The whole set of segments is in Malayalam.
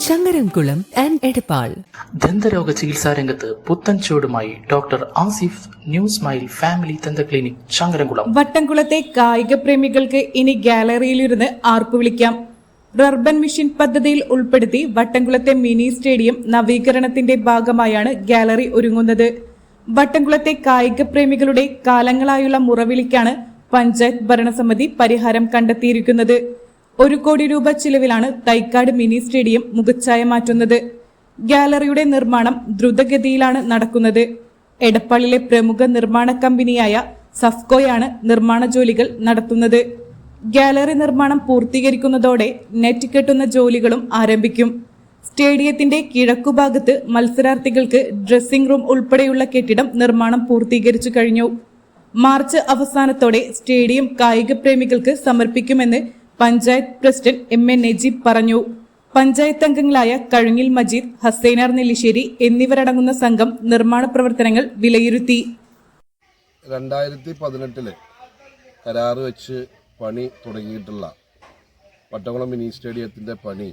Changaramkulam and Edappal. ദന്തരോഗ ചികിത്സാ രംഗത്ത് പുത്തൻ ചുവടുമായി doctor Asif new smile family ദന്ത ക്ലിനിക് ചങ്ങരംകുളം. വട്ടംകുളത്തെ കായിക പ്രേമികൾക്ക് ഇനി ഗാലറിയിലിരുന്ന് ആർപ്പ് വിളിക്കാം. റർബൻ മിഷൻ പദ്ധതിയിൽ ഉൾപ്പെടുത്തി വട്ടംകുളത്തെ മിനി സ്റ്റേഡിയം നവീകരണത്തിന്റെ ഭാഗമായാണ് ഗാലറി ഒരുങ്ങുന്നത്. വട്ടംകുളത്തെ കായിക പ്രേമികളുടെ കാലങ്ങളായുള്ള മുറവിളിക്കാണ് പഞ്ചായത്ത് ഭരണസമിതി പരിഹാരം കണ്ടെത്തിയിരിക്കുന്നത്. ഒരു കോടി രൂപ ചിലവിലാണ് തൈക്കാട് മിനി സ്റ്റേഡിയം മുഖച്ഛായ മാറ്റുന്നത്. ഗാലറിയുടെ നിർമ്മാണം ദ്രുതഗതിയിലാണ് നടക്കുന്നത്. എടപ്പാളിലെ പ്രമുഖ നിർമ്മാണ കമ്പനിയായ സഫ്കോയാണ് നിർമ്മാണ ജോലികൾ നടത്തുന്നത്. ഗാലറി നിർമ്മാണം പൂർത്തീകരിക്കുന്നതോടെ നെറ്റ് കെട്ടുന്ന ജോലികളും ആരംഭിക്കും. സ്റ്റേഡിയത്തിന്റെ കിഴക്കുഭാഗത്ത് മത്സരാർത്ഥികൾക്ക് ഡ്രസ്സിംഗ് റൂം ഉൾപ്പെടെയുള്ള കെട്ടിടം നിർമ്മാണം പൂർത്തീകരിച്ചു കഴിഞ്ഞു. മാർച്ച് അവസാനത്തോടെ സ്റ്റേഡിയം കായിക പ്രേമികൾക്ക് സമർപ്പിക്കുമെന്ന് panchayat president M A Najeeb പറഞ്ഞു. പഞ്ചായത്ത് അംഗങ്ങളായ കഴുങ്ങിൽ മജീദ് ഹസൈനാർ നെല്ലിശ്ശേരി എന്നിവരടങ്ങുന്ന സംഘം നിർമ്മാണ പ്രവർത്തനങ്ങൾ വിലയിരുത്തി. രണ്ടായിരത്തി പതിനെട്ടിൽ കരാറ് വെച്ച് പണി തുടങ്ങിയിട്ടുള്ള പട്ടകുളം മിനി സ്റ്റേഡിയത്തിന്റെ പണി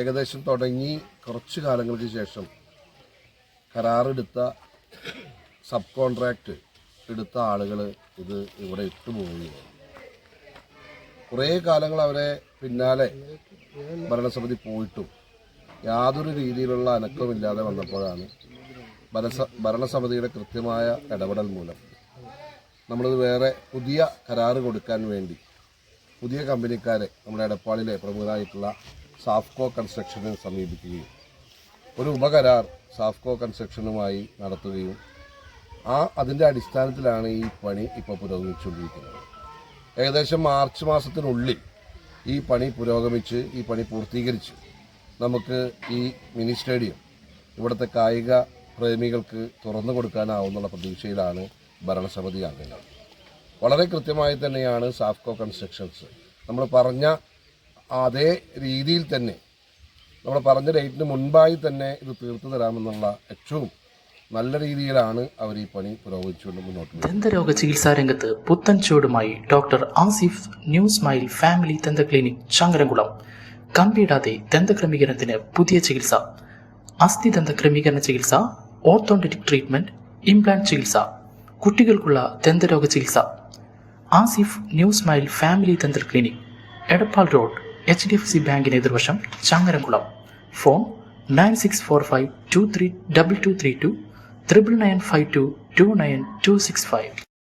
ഏകദേശം തുടങ്ങി കുറച്ച് കാലങ്ങൾക്ക് ശേഷം കരാറെടുത്ത സബ് കോൺട്രാക്റ്റ് എടുത്ത ആളുകൾ ഇത് ഇവിടെ ഇട്ടുപോവുകയാണ്. കുറേ കാലങ്ങൾ അവരെ പിന്നാലെ ഭരണസമിതി പോയിട്ടും യാതൊരു രീതിയിലുള്ള അനക്കമില്ലാതെ വന്നപ്പോഴാണ് ഭരണസ ഭരണസമിതിയുടെ കൃത്യമായ ഇടപെടൽ മൂലം നമ്മളിത് വേറെ പുതിയ കരാറ് കൊടുക്കാൻ വേണ്ടി പുതിയ കമ്പനിക്കാരെ നമ്മുടെ എടപ്പാളിലെ പ്രമുഖരായിട്ടുള്ള സാഫ്കോ കൺസ്ട്രക്ഷനെ സമീപിക്കുകയും ഒരു ഉപകരാർ സാഫ്കോ കൺസ്ട്രക്ഷനുമായി നടത്തുകയും ആ അതിന്റെ അടിസ്ഥാനത്തിലാണ് ഈ പണി ഇപ്പോൾ പുരോഗമിച്ചുകൊണ്ടിരിക്കുന്നത്. ഏകദേശം മാർച്ച് മാസത്തിനുള്ളിൽ ഈ പണി പുരോഗമിച്ച് ഈ പണി പൂർത്തീകരിച്ച് നമുക്ക് ഈ മിനി സ്റ്റേഡിയം ഇവിടുത്തെ കായിക പ്രേമികൾക്ക് തുറന്നു കൊടുക്കാനാവുന്നുള്ള പ്രതീക്ഷയിലാണ് ഭരണസമിതി അംഗങ്ങൾ. വളരെ കൃത്യമായി തന്നെയാണ് സാഫ്കോ കൺസ്ട്രക്ഷൻസ്. നമ്മൾ പറഞ്ഞ അതേ രീതിയിൽ തന്നെ നമ്മൾ പറഞ്ഞ ഡേറ്റിന് മുൻപായി തന്നെ ഇത് തീർത്തു തരാമെന്നുള്ള ഏറ്റവും നല്ല രീതിയിലാണ് അവർ ഈ പണി പുരോഗമിച്ചുകൊണ്ട് മുന്നോട്ട് ദന്തരോഗ ചികിത്സാ രംഗത്ത് പുത്തൻ ചുവടുമായി doctor Asif new smile family ദന്ത ക്ലിനിക് ചങ്ങരംകുളം. കമ്പിയിടാതെ ദന്തക്രമീകരണത്തിന് പുതിയ ചികിത്സ. അസ്ഥി ദന്ത ക്രമീകരണ ചികിത്സ ഓർത്തോണ്ടറ്റിക് ട്രീറ്റ്മെന്റ് ഇംപ്ലാന്റ് ചികിത്സ. കുട്ടികൾക്കുള്ള ദന്തരോഗ ചികിത്സ. Asif new smile family dental clinic Edappal road H D F C ബാങ്കിന് എതിർവശം Changaramkulam. Phone nine six four five two three double two three two triple nine five two two nine two six five